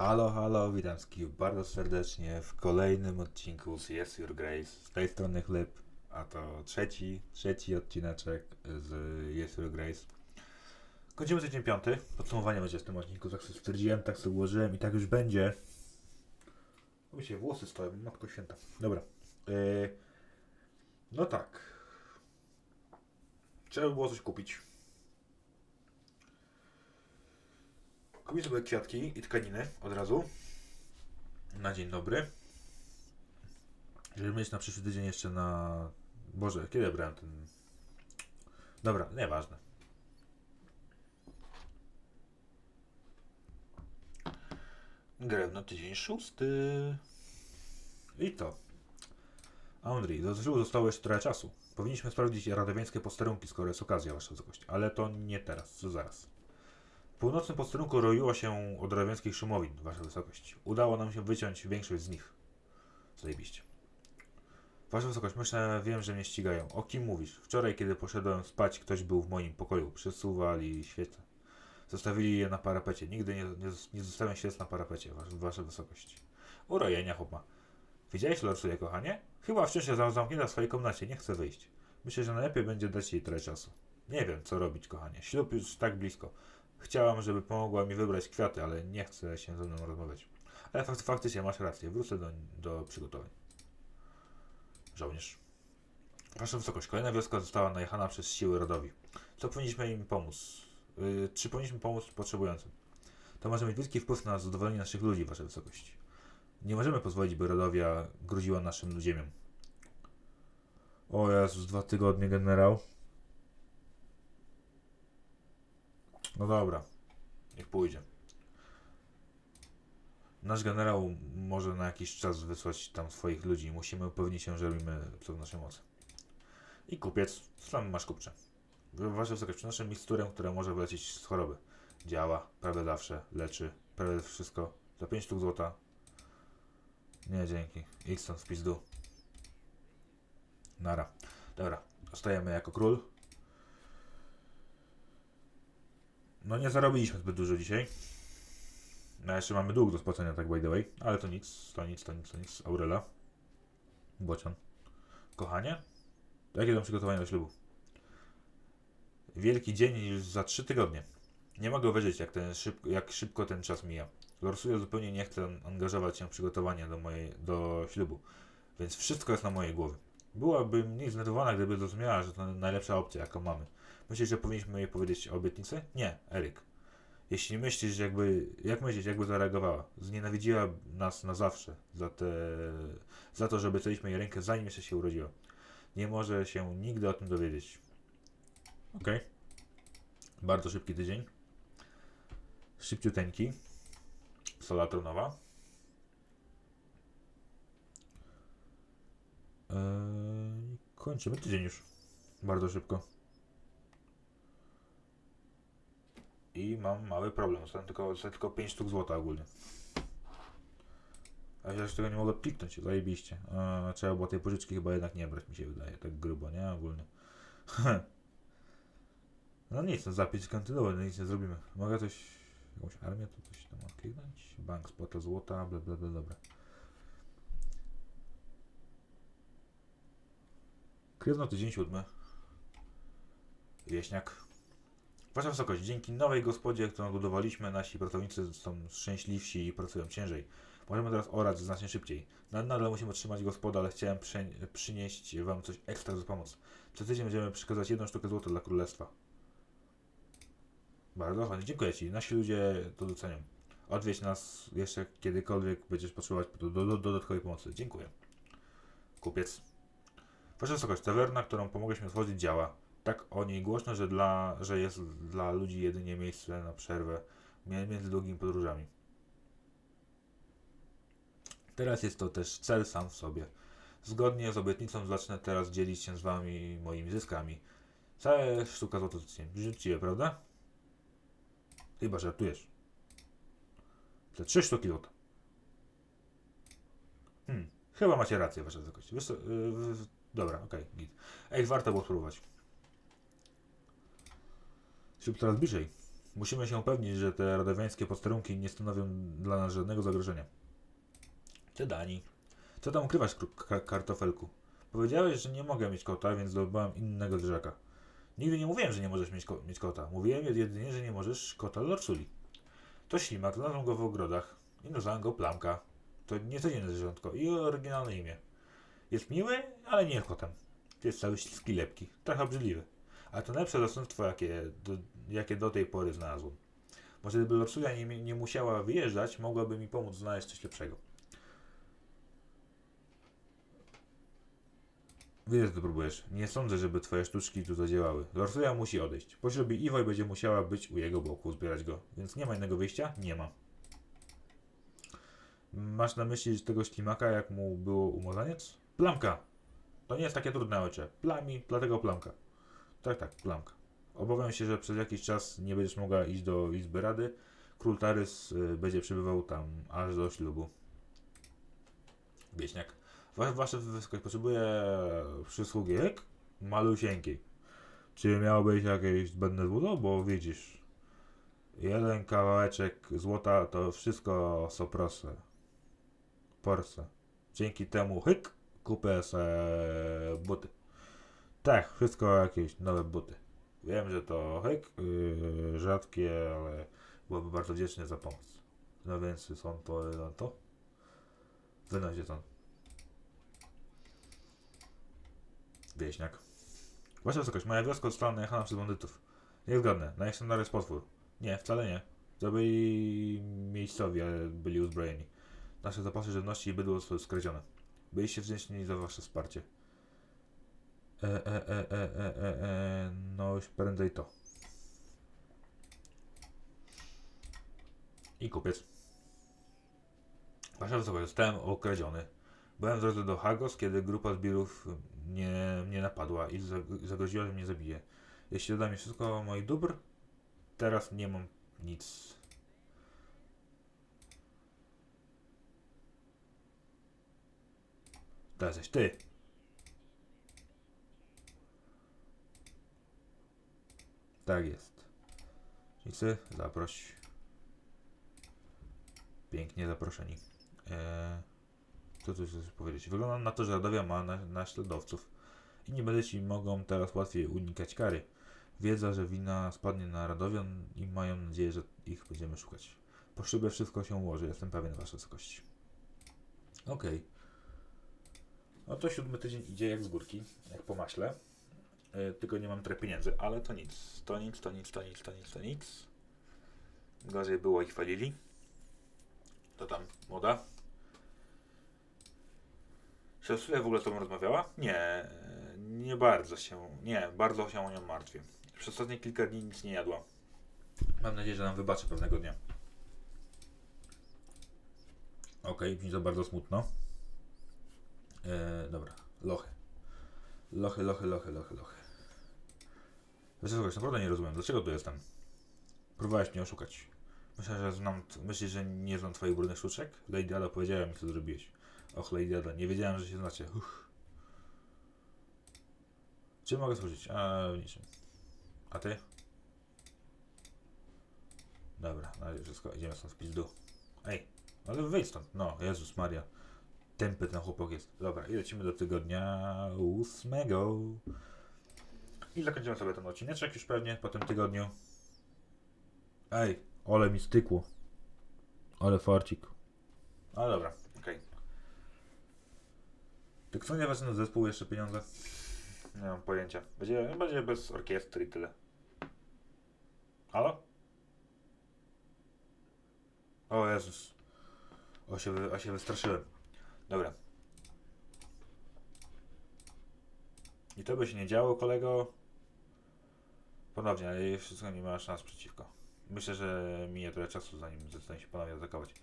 Halo, halo, witam wszystkich bardzo serdecznie w kolejnym odcinku z Yes Your Grace. Z tej strony Chleb, a to trzeci, trzeci odcineczek z Yes Your Grace. Kończymy tydzień piąty. Podsumowanie będzie w tym odcinku. Tak sobie stwierdziłem, tak sobie ułożyłem i tak już będzie. Mi się włosy stoją, matko święta. Dobra. Yy, no tak. Trzeba by było coś kupić. Kupię sobie kwiatki i tkaniny od razu. Na dzień dobry. Żeby mieć na przyszły tydzień jeszcze na... Boże, kiedy brałem ten... Dobra, nieważne. Grę na tydzień szósty. I to. Andrzej, do zostało jeszcze trochę czasu. Powinniśmy sprawdzić radowiańskie posterunki, skoro jest okazja, wasza wysokość. Ale to nie teraz, to zaraz. Północnym posterunku roiło się od radowiańskich szumowin, wasza wysokość. Udało nam się wyciąć większość z nich. Zajebiście. Wasza wysokość, myślę, wiem, że mnie ścigają. O kim mówisz? Wczoraj, kiedy poszedłem spać, ktoś był w moim pokoju. Przesuwali świece. Zostawili je na parapecie. Nigdy nie, nie, nie zostawiam świec na parapecie, wasza, wysokość. Urojenia, chłopa. Widziałeś lorsuje, kochanie? Chyba wciąż jest zamknięta w swojej komnacie, nie chce wyjść. Myślę, że najlepiej będzie dać jej trochę czasu. Nie wiem, co robić, kochanie. Ślub już tak blisko. Chciałam, żeby pomogła mi wybrać kwiaty, ale nie chce się ze mną rozmawiać. Ale fakt, faktycznie masz rację, wrócę do, do przygotowań. Żołnierz. Wasza wysokość, kolejna wioska została najechana przez siły rodowi. Co powinniśmy im pomóc? Yy, czy powinniśmy pomóc potrzebującym? To może mieć wielki wpływ na zadowolenie naszych ludzi, Wasza wysokość. Nie możemy pozwolić, by Rodowia gruziła naszym ziemiom. O Jezus, dwa tygodnie generał. No dobra, niech pójdzie. Nasz generał może na jakiś czas wysłać tam swoich ludzi. Musimy upewnić się, że robimy co w naszej mocy. I kupiec, sam masz kupcze. Wasza wysokość, przynoszę miksturę, która może wylecieć z choroby. Działa, prawie zawsze, leczy, prawie wszystko. Za 5 sztuk złota. Nie, dzięki. Idź stąd w pizdu. Nara. Dobra, zostajemy jako król. No nie zarobiliśmy zbyt dużo dzisiaj. No jeszcze mamy dług do spłacenia, tak by the way. Ale to nic, to nic, to nic, to nic. Aurela. Bocian. Kochanie? Jakie są przygotowania do ślubu? Wielki dzień już za trzy tygodnie. Nie mogę wiedzieć, jak, ten szybko, jak szybko ten czas mija. Lorsuja zupełnie nie chce angażować się w przygotowania do, mojej, do ślubu, więc wszystko jest na mojej głowie. Byłaby mniej zdenerwowana, gdyby zrozumiała, że to najlepsza opcja, jaką mamy. Myślisz, że powinniśmy jej powiedzieć o obietnicy? Nie, Eryk. Jeśli myślisz, jakby, jak myślisz, jakby zareagowała? Znienawidziła nas na zawsze za, te, za to, że obiecaliśmy jej rękę, zanim jeszcze się urodziła. Nie może się nigdy o tym dowiedzieć. Okej. Bardzo szybki tydzień. Szybciuteńki. Sola tronowa. Eee, kończymy tydzień już. Bardzo szybko. I mam mały problem. Zostałem tylko, zostałem tylko 5 sztuk złota ogólnie. A ja się tego nie mogę kliknąć, zajebiście. Eee, trzeba było tej pożyczki chyba jednak nie brać, mi się wydaje. Tak grubo, nie? Ogólnie. no nic, no zapis kontynuowy, no nic nie zrobimy. Mogę coś, jakąś armię tu coś tam kliknąć? Bank, spłata złota, bla bla bla, dobra. Kryzno tydzień siódmy. Wieśniak. Wasza wysokość, dzięki nowej gospodzie, którą budowaliśmy, nasi pracownicy są szczęśliwsi i pracują ciężej. Możemy teraz orać znacznie szybciej. Nad- Nadal musimy trzymać gospodę, ale chciałem przynieść wam coś ekstra za pomoc. Przez tydzień będziemy przekazać jedną sztukę złota dla królestwa. Bardzo chętnie. Dziękuję Ci. Nasi ludzie to docenią. Odwiedź nas jeszcze kiedykolwiek będziesz potrzebować do, do, do, dodatkowej pomocy. Dziękuję. Kupiec. Wasza wysokość, tawerna, którą pomogłeś mi otworzyć, działa. Tak o niej głośno, że, dla, że jest dla ludzi jedynie miejsce na przerwę między długimi podróżami. Teraz jest to też cel sam w sobie. Zgodnie z obietnicą zacznę teraz dzielić się z wami moimi zyskami. Całe sztuka złota życzliwe, prawda? Chyba żartujesz. Te trzy sztuki złota. Hmm, chyba macie rację, wasza wysokość. Co, yy, dobra, okej, git. Ej, warto było spróbować. Ślub coraz bliżej. Musimy się upewnić, że te radowiańskie posterunki nie stanowią dla nas żadnego zagrożenia. Ty Dani, co tam ukrywasz, kartofelku? Powiedziałeś, że nie mogę mieć kota, więc zdobyłam innego drżaka. Nigdy nie mówiłem, że nie możesz mieć, ko- mieć kota. Mówiłem jedynie, że nie możesz kota Lorczuli. To ślimak, znalazłem go w ogrodach i nazwałem go Plamka. To niecodzienne zwierzątko i oryginalne imię. Jest miły, ale nie jest kotem. Jest cały śliski lepki, trochę obrzydliwy. A to najlepsze zastępstwo, jakie do, jakie do tej pory znalazłem. Może gdyby Lorsulia nie, nie musiała wyjeżdżać, mogłaby mi pomóc znaleźć coś lepszego. Wiesz, co próbujesz. Nie sądzę, żeby twoje sztuczki tu zadziałały. Lorsulia musi odejść. Po ślubie Iwoj będzie musiała być u jego boku, zbierać go. Więc nie ma innego wyjścia? Nie ma. Masz na myśli tego ślimaka, jak mu było umazaniec? Plamka! To nie jest takie trudne, ojcze. Plami, dlatego plamka. Tak, tak, plamka. Obawiam się, że przez jakiś czas nie będziesz mogła iść do Izby Rady. Król Tarys y, będzie przebywał tam aż do ślubu. Wieśniak. Wa- Wasze wysokość potrzebuje przysługiek malusieńkiej. Czy miałobyś jakieś zbędne złoto? Bo widzisz, jeden kawałeczek złota to wszystko so proste. Porse. Dzięki temu hyk kupię se buty. Tak, wszystko jakieś nowe buty. Wiem, że to hyk, yy, rzadkie, ale byłoby bardzo wdzięczny za pomoc. No więc są to, no to. Wynoście stąd. Wieśniak. Wasza wysokość, moja wioska została najechana przez bandytów. Nie zgadnę, na ich standard jest potwór. Nie, wcale nie. To miejscowi, ale byli uzbrojeni. Nasze zapasy żywności i bydło zostały skradzione. Byliście wdzięczni za wasze wsparcie. E, e, e, e, e, e, e, no już prędzej to. I kupiec. Wasza wysokość, zostałem okradziony. Byłem w drodze do Hagos, kiedy grupa zbirów mnie, mnie napadła i zag- zagroziła, że mnie zabije. Jeśli doda mi wszystko moich dóbr, teraz nie mam nic. To jesteś ty. Tak jest. Nicy, zaproś. Pięknie zaproszeni. Eee, co tu chcesz powiedzieć? Wygląda na to, że Radowia ma na- naśladowców. Inni medyci mogą teraz łatwiej unikać kary. Wiedza, że wina spadnie na Radowian i mają nadzieję, że ich będziemy szukać. Po szybie wszystko się ułoży, jestem pewien Wasza wysokości. Okej. No to siódmy tydzień idzie jak z górki, jak po maśle. Yy, tylko nie mam trochę pieniędzy, ale to nic. To nic, to nic, to nic, to nic, to nic. Było i chwalili. To tam moda. Siostra w ogóle z tobą rozmawiała? Nie, nie bardzo się, nie, bardzo się o nią martwię. Przez ostatnie kilka dni nic nie jadła. Mam nadzieję, że nam wybaczy pewnego dnia. Okej, brzmi to bardzo smutno. Eee, dobra, lochy. Lochy, lochy, lochy, lochy, lochy. Wiesz co, naprawdę nie rozumiem. Dlaczego tu jestem? Próbowałeś mnie oszukać. Myślę, że znam, myślisz, że nie znam twoich brudnych sztuczek? Lady Ada powiedziała mi, co zrobiłeś. Och, Lady Ada, nie wiedziałem, że się znacie. Uff. Czym mogę służyć? A, niczym. A ty? Dobra, na razie wszystko. Idziemy stąd w pizdu. Ej, ale wyjdź stąd. No, Jezus Maria. Tępy ten chłopak jest. Dobra, i lecimy do tygodnia ósmego. I zakończymy sobie ten odcineczek już pewnie po tym tygodniu. Ej, ole mi stykło. Ale farcik. Ale dobra, okej. Ty kto nie wezmę zespół jeszcze pieniądze? Nie mam pojęcia. Będzie, będzie bez orkiestry i tyle. Halo? O Jezus. O się, o się wystraszyłem. Dobra. I to by się nie działo, kolego. Ponownie, ale wszystko nie ma szans przeciwko. Myślę, że minie trochę czasu, zanim zdecyduje się ponownie atakować.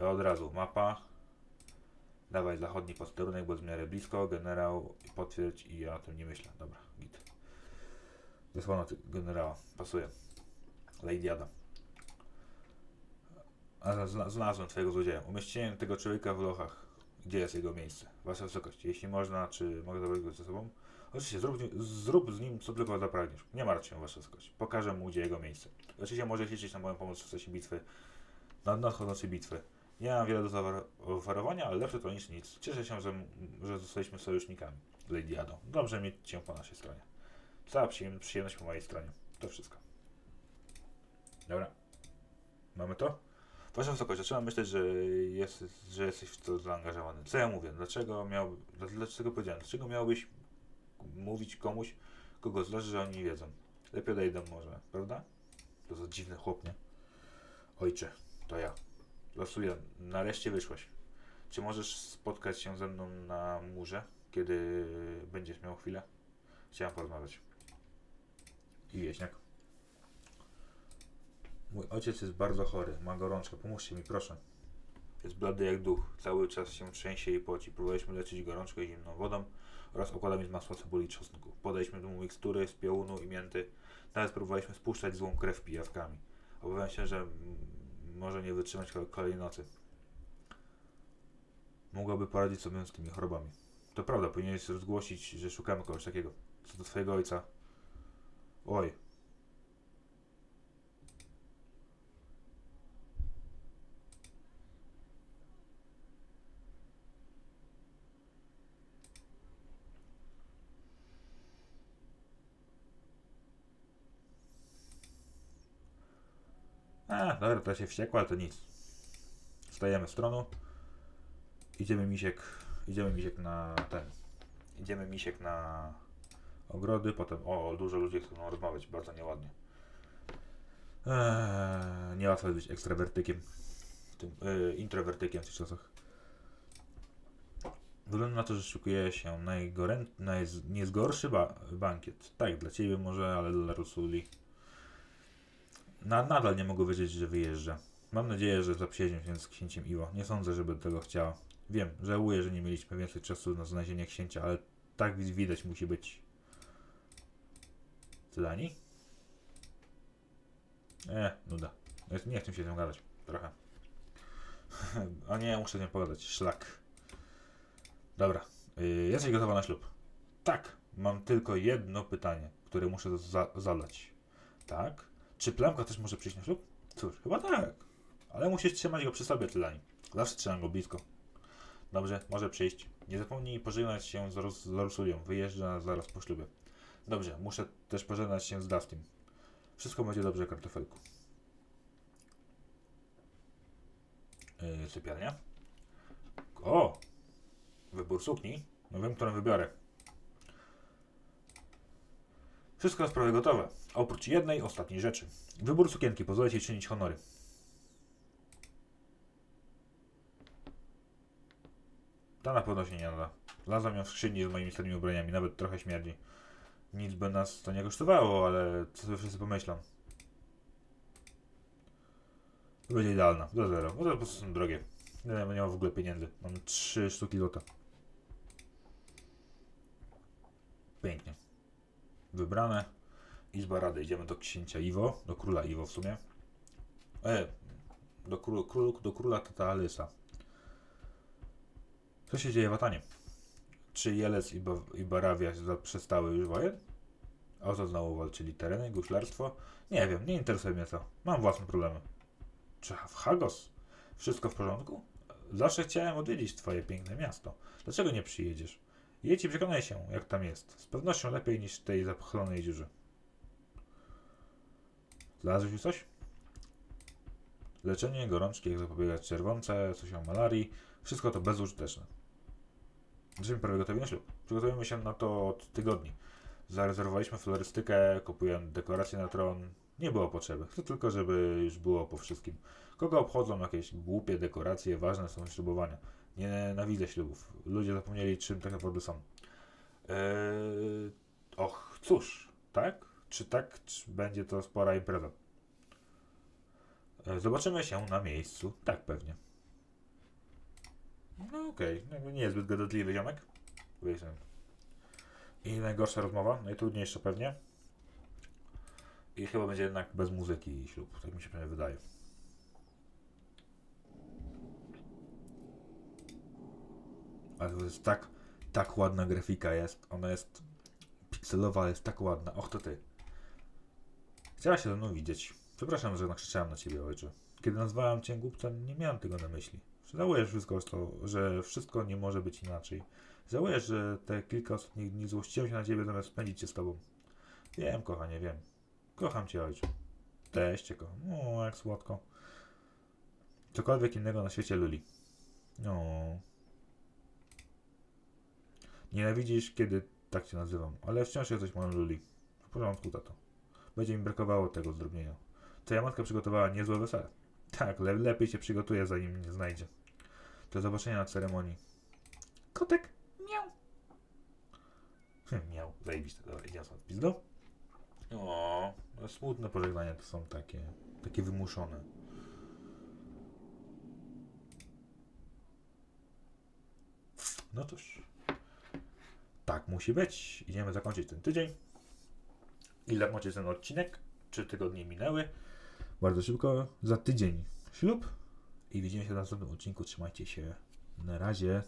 Od razu mapa. Dawaj zachodni posterunek, bo jest w miarę blisko. Generał, potwierdź i ja o tym nie myślę. Dobra, git. Wysłano generała. Pasuje. Lady Ada. A zna- znalazłem twojego złodzieja. Umieściłem tego człowieka w lochach. Gdzie jest jego miejsce? Wasza wysokość. Jeśli można, czy mogę zabrać go ze sobą? Oczywiście, zrób, zrób z nim co tylko zapragniesz. Nie martw się, wasza wysokość. Pokażę mu, gdzie jego miejsce. Oczywiście możesz liczyć na moją pomoc w czasie bitwy, na nadchodzącej bitwy. Nie mam wiele do zaoferowania, ale lepsze to niż nic. Cieszę się, że, że zostaliśmy sojusznikami. Lady Ado. Dobrze mieć cię po naszej stronie. Cała przyjem- przyjemność po mojej stronie. To wszystko. Dobra. Mamy to? Wasza wysokość, zaczynam myśleć, że, jest, że jesteś w to zaangażowany. Co ja mówię? Dlaczego miał, dla- dlaczego powiedziałem? Dlaczego miałbyś mówić komuś, kogo znasz, że oni wiedzą? Lepiej odejdę może, prawda? To za dziwny chłop, nie? Ojcze, to ja. Losuję. Nareszcie wyszłeś. Czy możesz spotkać się ze mną na murze, kiedy będziesz miał chwilę? Chciałem porozmawiać. I wieśniak. Mój ojciec jest bardzo chory, ma gorączkę, pomóżcie mi proszę. Jest blady jak duch, cały czas się trzęsie i poci. Próbowaliśmy leczyć gorączkę zimną wodą oraz okładami z masła cebuli i czosnku. Podaliśmy mu mikstury z piołunu i mięty. Nawet próbowaliśmy spuszczać złą krew pijawkami. Obawiam się, że może nie wytrzymać ko- kolejnej nocy. Mogłaby poradzić sobie z tymi chorobami. To prawda, powinieneś zgłosić, że szukamy kogoś takiego. Co do twojego ojca. Oj. A, dobra, to się wściekła, to nic. Stajemy z tronu. Idziemy misiek, idziemy misiek na ten. Idziemy misiek na ogrody, potem o, dużo ludzi chcą rozmawiać, bardzo nieładnie. Eee, niełatwo jest być ekstrawertykiem, tym, yy, introwertykiem w tych czasach. Wygląda na to, że szykuje się najgorę, naj, niezgorszy ba bankiet. Tak, dla ciebie może, ale dla Rusuli. Na, nadal nie mogę wiedzieć, że wyjeżdża. Mam nadzieję, że zaprzyjaźnią się z księciem Iwo. Nie sądzę, żeby tego chciała. Wiem, żałuję, że nie mieliśmy więcej czasu na znalezienie księcia, ale tak wi- widać musi być. Dani? E, nuda. Nie- Nie chcę się z nią gadać. Trochę. A nie, muszę z nią pogadać. Szlak. Dobra. Yy, jesteś gotowa na ślub? Tak. Mam tylko jedno pytanie, które muszę za zadać. Tak? Czy plemka też może przyjść na ślub? Cóż, chyba tak. Ale musisz trzymać go przy sobie, Tylani. Zawsze trzymam go blisko. Dobrze, może przyjść. Nie zapomnij pożegnać się z, Rus- z. Wyjeżdża zaraz po ślubie. Dobrze, muszę też pożegnać się z Dustin. Wszystko będzie dobrze, kartofelku. Yy, sypialnia. O! Wybór sukni. No wiem, którą wybiorę. Wszystko jest prawie gotowe. Oprócz jednej ostatniej rzeczy. Wybór sukienki pozwoli ci czynić honory. Ta na pewno się nie nada. Znalazłem ją w skrzyni z moimi starymi ubraniami, nawet trochę śmierdzi. Nic by nas to nie kosztowało, ale co sobie wszyscy pomyślą. To będzie idealna, do zero, bo to po prostu są drogie. Nie, nie mam w ogóle pieniędzy. Mam trzy sztuki złota. Pięknie. Wybrane. Izba Rady. Idziemy do księcia Iwo, do króla Iwo w sumie. E, do, król, król, do króla Tatalysa. Co się dzieje w Atanie? Czy Jelec i, ba, i Barawia przestały już wojen? A o co znowu walczyli? Tereny, guślarstwo? Nie wiem, nie interesuje mnie to. Mam własne problemy. Czy w Hagos? Wszystko w porządku? Zawsze chciałem odwiedzić twoje piękne miasto. Dlaczego nie przyjedziesz? Jedź i przekonaj się, jak tam jest. Z pewnością lepiej niż w tej zapchlonej dziurze. Znalazłeś już coś? Leczenie gorączki, jak zapobiegać czerwonce, coś o malarii. Wszystko to bezużyteczne. Jesteśmy prawie gotowi na ślub. Przygotowujemy się na to od tygodni. Zarezerwowaliśmy florystykę, kupuję dekoracje na tron. Nie było potrzeby. Chcę tylko, żeby już było po wszystkim. Kogo obchodzą jakieś głupie dekoracje, ważne są ślubowania. Nie nienawidzę ślubów. Ludzie zapomnieli, czym tak naprawdę są. Eee, och, cóż, tak? Czy tak, czy będzie to spora impreza? E, Zobaczymy się na miejscu. Tak, pewnie. No okej, okay. nie jest zbyt gadatliwy ziomek. Powiedzmy. I najgorsza rozmowa, najtrudniejsza pewnie. I chyba będzie jednak bez muzyki ślub, tak mi się przynajmniej wydaje. Ale to jest tak, tak ładna grafika jest. Ona jest Celowa, ale jest tak ładna. Och, to ty. Chciałaś się ze mną widzieć. Przepraszam, że nakrzyczałem na ciebie, ojcze. Kiedy nazwałem cię głupcem, nie miałem tego na myśli. Żałujesz wszystko, że wszystko nie może być inaczej. Żałujesz, że te kilka ostatnich dni złościłem się na ciebie, zamiast spędzić się z tobą. Wiem, kochanie, wiem. Kocham cię, ojcze. Też cię kocham. O, jak słodko. Cokolwiek innego na świecie luli. No. Nienawidzisz, kiedy tak cię nazywam, ale wciąż jesteś moją luli. W porządku, tato. Będzie mi brakowało tego zdrobnienia. Twoja matka przygotowała niezłe wesele. Tak, le lepiej się przygotuje, zanim mnie znajdzie. Do zobaczenia na ceremonii. Kotek, miał. miał, zajebiste, dobra, idę z pizdą. O, no smutne pożegnania to są takie, takie wymuszone. No cóż. Tak musi być. Idziemy zakończyć ten tydzień. Ile macie ten odcinek? Trzy tygodnie minęły. Bardzo szybko. Za tydzień ślub. I widzimy się w następnym odcinku. Trzymajcie się. Na razie.